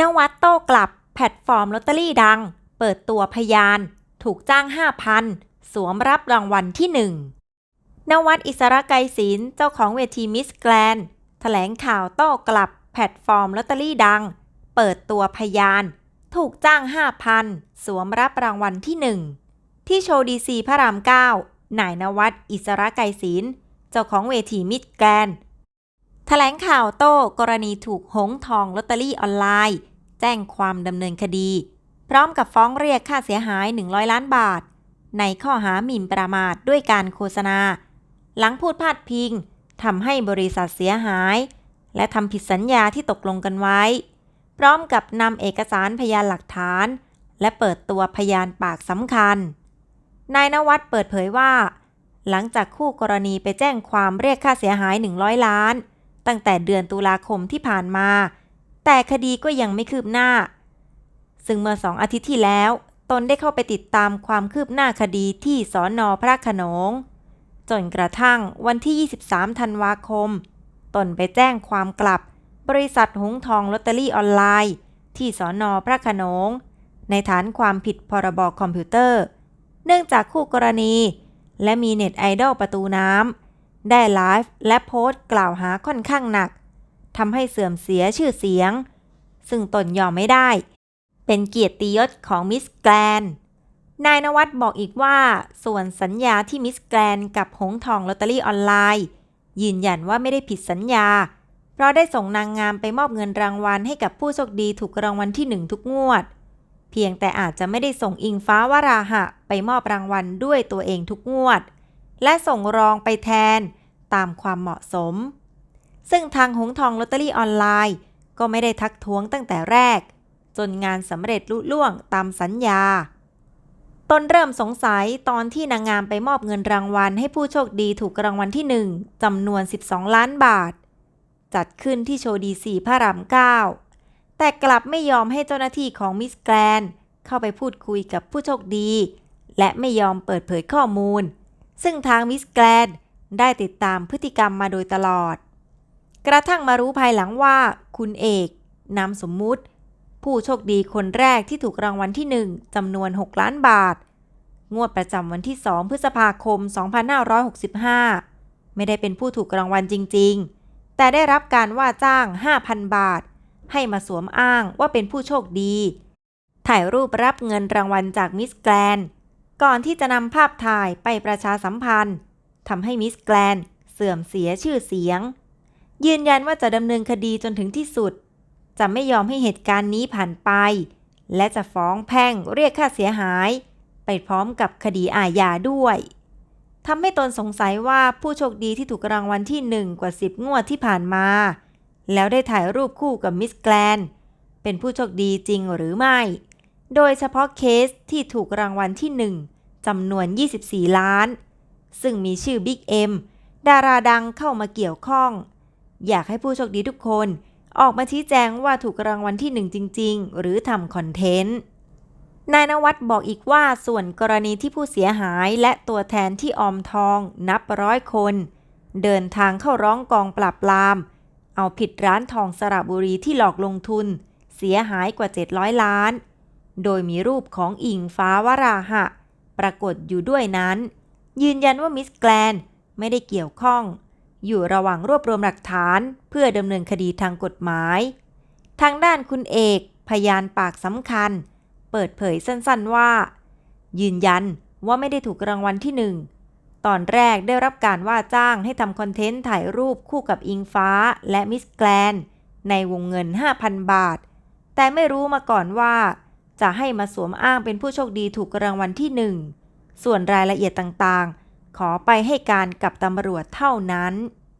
นวัดโต้กลับแพลตฟอร์มลอตเตอรี่ดัง เปิดตัวพยาน ถูกจ้าง 5,000 สวมรับรางวัลที่หนึ่งนวัดอิสระไกรศิลป์เจ้าของเวทีมิสแกรนด์แถลงข่าวโต้กลับแพลตฟอร์มลอตเตอรี่ดัง เปิดตัวพยาน ถูกจ้าง 5,000 สวมรับรางวัลที่หนึ่งที่โชว์ดีซีพระราม9นายนวัดอิสระไกรศิลป์เจ้าของเวทีมิสแกรนด์แถลงข่าวโต้กรณีถูกหงทองลอตเตอรี่ออนไลน์ แจ้งความดำเนินคดี พร้อมกับฟ้องเรียกค่าเสียหาย 100 ล้านบาท ในข้อหาหมิ่นประมาทด้วยการโฆษณา หลังพูดพาดพิงทำให้บริษัทเสียหาย และทำผิดสัญญาที่ตกลงกันไว้ พร้อมกับนำเอกสารพยานหลักฐาน และเปิดตัวพยานปากสำคัญ นายนวัดเปิดเผยว่า หลังจากคู่กรณีไปแจ้งความเรียกค่าเสียหาย 100 ล้าน ตั้งแต่เดือนตุลาคมที่ผ่านมา แต่คดีก็ยังไม่คืบหน้า ซึ่งเมื่อสองอาทิตย์ที่แล้ว ตนได้เข้าไปติดตามความคืบหน้าคดีที่สอนอพระขนง จนกระทั่งวันที่ 23 ธันวาคม ตนไปแจ้งความกลับบริษัทหงทองลอตเตอรี่ออนไลน์ ที่สอนอพระขนง ในฐานความผิดพรบคอมพิวเตอร์ เนื่องจากคู่กรณี และมีเน็ตไอดอลประตูน้ำได้ไลฟ์และโพสต์กล่าวหาค่อนข้างหนัก ทำให้เสื่อมเสียชื่อเสียง ซึ่งตนยอมไม่ได้ เป็นเกียรติยศของมิสแกรนนายนวัดบอกอีกว่า ส่วนสัญญาที่มิสแกรนกับหงทองลอตเตอรี่ออนไลน์ ยืนยันว่าไม่ได้ผิดสัญญา เพราะได้ส่งนางงามไปมอบเงินรางวัลให้กับผู้โชคดีถูกรางวัลที่หนึ่งทุกงวด เพียงแต่อาจจะไม่ได้ส่งอิงฟ้าวราหะไปมอบรางวัลด้วยตัวเองทุกงวด และส่งรองไปแทนตามความเหมาะสม ซึ่งทางหงทองลอตเตอรี่ออนไลน์ ก็ไม่ได้ทักท้วงตั้งแต่แรก จนงานสำเร็จลุล่วงตามสัญญา ตนเริ่มสงสัยตอนที่นางงามไปมอบเงินรางวัลให้ผู้โชคดีถูกรางวัลที่1จำนวน 12 ล้านบาท จัดขึ้นที่โชว์ดีสีพระราม9แต่กลับไม่ยอมให้เจ้าหน้าที่ของมิสแกรนเข้าไปพูดคุยกับผู้โชคดี และไม่ยอมเปิดเผยข้อมูล ซึ่งทางมิสแกรนได้ติดตามพฤติกรรมมาโดยตลอด กระทั่งมารู้ภายหลังว่า คุณเอกนามสมมุติ ผู้โชคดีคนแรกที่ถูกรางวัลที่ 1จำนวน 6 ล้านบาท งวดประจำวันที่ 2 พฤษภาคม 2565 ไม่ได้เป็นผู้ถูกรางวัลจริง ๆ แต่ได้รับการว่าจ้าง 5,000 บาท ให้มาสวมอ้างว่าเป็นผู้โชคดี ถ่ายรูปรับเงินรางวัลจากมิสแกรนก่อนที่จะนำภาพถ่ายไปประชาสัมพันธ์ทำให้มิสแกรนเสื่อมเสียชื่อเสียง ยืนยันว่าจะดำเนินคดีจนถึงที่สุด จะไม่ยอมให้เหตุการณ์นี้ผ่านไป และจะฟ้องแพ่งเรียกค่าเสียหาย ไปพร้อมกับคดีอาญาด้วยทำให้ตนสงสัยว่าผู้โชคดีที่ถูกรางวัลที่หนึ่งกว่า 10 งวดที่ผ่านมา แล้วได้ถ่ายรูปคู่กับมิสแกรนเป็นผู้โชคดีจริงหรือไม่ โดยเฉพาะเคสที่ถูกรางวัลที่1จำนวน 24 ล้าน ซึ่งมีชื่อบิ๊กเอ็มดาราดังเข้ามาเกี่ยวข้อง อยากให้ผู้โชคดีทุกคน ออกมาชี้แจงว่าถูกรางวัลที่หนึ่งจริง ๆ หรือทำคอนเทนต์นายนวัดบอกอีกว่าส่วนกรณีที่ผู้เสียหายและตัวแทนที่ออมทองนับร้อยคน เดินทางเข้าร้องกองปราบปราม เอาผิดร้านทองสระบุรีที่หลอกลงทุน เสียหายกว่า 700 ล้าน โดยมีรูปของอิงฟ้าวราหะ ปรากฏอยู่ด้วยนั้น ยืนยันว่ามิสแกรนไม่ได้เกี่ยวข้อง อยู่ระหว่างรวบรวมหลักฐานเพื่อดำเนินคดีทางกฎหมาย ทางด้านคุณเอกพยานปากสำคัญ เปิดเผยสั้นๆว่า ยืนยันว่าไม่ได้ถูกรางวัลที่หนึ่งตอนแรกได้รับการว่าจ้างให้ทำคอนเทนต์ถ่ายรูปคู่กับอิงฟ้าและมิสแกรนในวงเงิน 5,000 บาท แต่ไม่รู้มาก่อนว่า จะให้มาสวมอ้างเป็นผู้โชคดีถูกรางวัลที่หนึ่งส่วนรายละเอียดต่างๆ ขอไปให้การกับตำรวจเท่านั้น